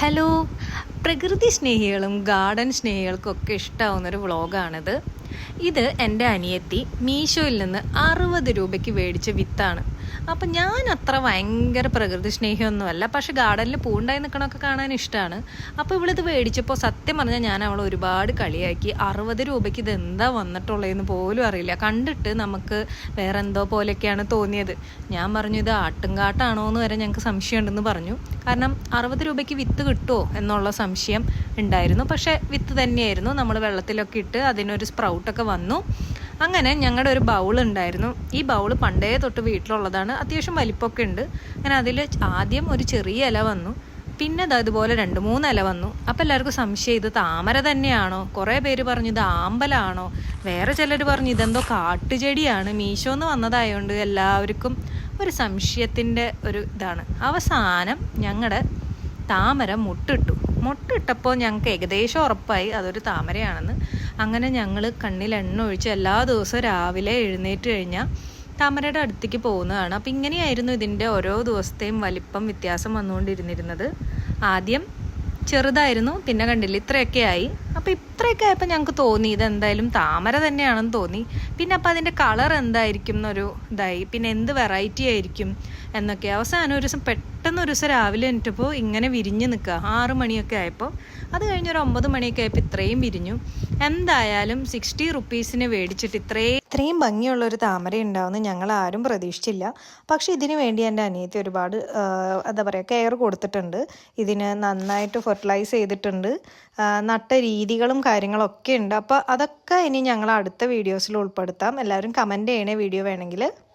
Hello. പ്രകൃതി സ്നേഹികളും garden സ്നേഹികൾക്കും ഒക്കെ ഇഷ്ടമാവുന്നൊരു വ്ളോഗാണിത്. ഇത് എന്റെ അനിയത്തി മീഷോയിൽ നിന്ന് അറുപത് രൂപയ്ക്ക് മേടിച്ച വിത്താണ്. അപ്പം ഞാൻ അത്ര ഭയങ്കര പ്രകൃതി സ്നേഹിയൊന്നുമല്ല. പക്ഷെ ഗാർഡനിൽ പൂണ്ടായി നിൽക്കണമൊക്കെ കാണാൻ ഇഷ്ടമാണ്. അപ്പോൾ ഇവളിത് മേടിച്ചപ്പോൾ സത്യം പറഞ്ഞാൽ ഞാൻ അവളെ ഒരുപാട് കളിയാക്കി. അറുപത് രൂപയ്ക്ക് ഇത് എന്താ വന്നിട്ടുള്ളതെന്ന് പോലും അറിയില്ല. കണ്ടിട്ട് നമുക്ക് വേറെ എന്തോ പോലെയൊക്കെയാണ് തോന്നിയത്. ഞാൻ പറഞ്ഞു ഇത് ആട്ടുംകാട്ടാണോ എന്ന് വരെ ഞങ്ങൾക്ക് സംശയമുണ്ടെന്ന് പറഞ്ഞു. കാരണം അറുപത് രൂപയ്ക്ക് വിത്ത് കിട്ടുമോ? എന്നുള്ള സംശയം ഉണ്ടായിരുന്നു. പക്ഷേ വിത്ത് തന്നെയായിരുന്നു. നമ്മൾ വെള്ളത്തിലൊക്കെ ഇട്ട് അതിനൊരു സ്പ്രൗട്ടൊക്കെ വന്നു. അങ്ങനെ ഞങ്ങളുടെ ഒരു ബൗൾ ഉണ്ടായിരുന്നു. ഈ ബൗൾ പണ്ടേ തൊട്ട് വീട്ടിലുള്ളതാണ്. അത്യാവശ്യം വലിപ്പമൊക്കെ ഉണ്ട്. അങ്ങനെ അതിൽ ആദ്യം ഒരു ചെറിയ ഇല വന്നു. പിന്നെ അത് അതുപോലെ രണ്ട് മൂന്ന് ഇല വന്നു. അപ്പം എല്ലാവർക്കും സംശയം ഇത് താമര തന്നെയാണോ? കുറേ പേര് പറഞ്ഞു ഇത് ആമ്പലാണോ? വേറെ ചിലർ പറഞ്ഞു ഇതെന്തോ കാട്ടുചെടിയാണ്. മീശോ എന്ന് വന്നതായതുകൊണ്ട് എല്ലാവർക്കും ഒരു സംശയത്തിന്റെ ഒരു ഇതാണ്. അവസാനം ഞങ്ങളുടെ താമര മുട്ടിട്ടു. മുട്ടിട്ടപ്പോൾ ഞങ്ങൾക്ക് ഏകദേശം ഉറപ്പായി. അതൊരു താമരയാണെന്ന്. അങ്ങനെ ഞങ്ങൾ കണ്ണിൽ എണ്ണ ഒഴിച്ച് എല്ലാ ദിവസവും രാവിലെ എഴുന്നേറ്റ് കഴിഞ്ഞാൽ താമരയുടെ അടുത്തേക്ക് പോകുന്നതാണ്. അപ്പം ഇങ്ങനെയായിരുന്നു ഇതിന്റെ ഓരോ ദിവസത്തെയും വലിപ്പം വ്യത്യാസം വന്നുകൊണ്ടിരുന്നിരുന്നത്. ആദ്യം ചെറുതായിരുന്നു പിന്നെ കണ്ടില്ല ഇത്രയൊക്കെ ആയി. അപ്പോൾ ഇത്രയൊക്കെ ആയപ്പോൾ ഞങ്ങൾക്ക് തോന്നി ഇതെന്തായാലും താമര തന്നെയാണെന്ന് തോന്നി. പിന്നെ അപ്പോൾ അതിന്റെ കളർ എന്തായിരിക്കും എന്നൊരു ഇതായി. പിന്നെ എന്ത് വെറൈറ്റി ആയിരിക്കും? എന്നൊക്കെ. അവസാനം ഒരു ദിവസം പെട്ടെന്ന് ഒരു ദിവസം രാവിലെ എന്നിട്ടപ്പോൾ ഇങ്ങനെ വിരിഞ്ഞ് നിൽക്കുക ആറ് മണിയൊക്കെ ആയപ്പോൾ അത് കഴിഞ്ഞൊരു ഒമ്പത് മണിയൊക്കെ ആയപ്പോൾ ഇത്രയും വിരിഞ്ഞു. എന്തായാലും സിക്സ്റ്റി റുപ്പീസിന് മേടിച്ചിട്ട് ഇത്രയും ഇത്രയും ഭംഗിയുള്ള ഒരു താമര ഉണ്ടാവുമെന്ന് ഞങ്ങൾ ആരും പ്രതീക്ഷിച്ചില്ല. പക്ഷേ ഇതിനു വേണ്ടി എന്റെ അനിയത്തി ഒരുപാട് എന്താ പറയുക കെയർ കൊടുത്തിട്ടുണ്ട്. ഇതിന് നന്നായിട്ട് ഫെർട്ടിലൈസ് ചെയ്തിട്ടുണ്ട്. നട്ട രീതികളും കാര്യങ്ങളൊക്കെ ഉണ്ട്. അപ്പോൾ അതൊക്കെ ഇനി ഞങ്ങൾ അടുത്ത വീഡിയോസിൽ ഉൾപ്പെടുത്താം. എല്ലാവരും കമന്റ് ചെയ്യണേ വീഡിയോ വേണമെങ്കിൽ.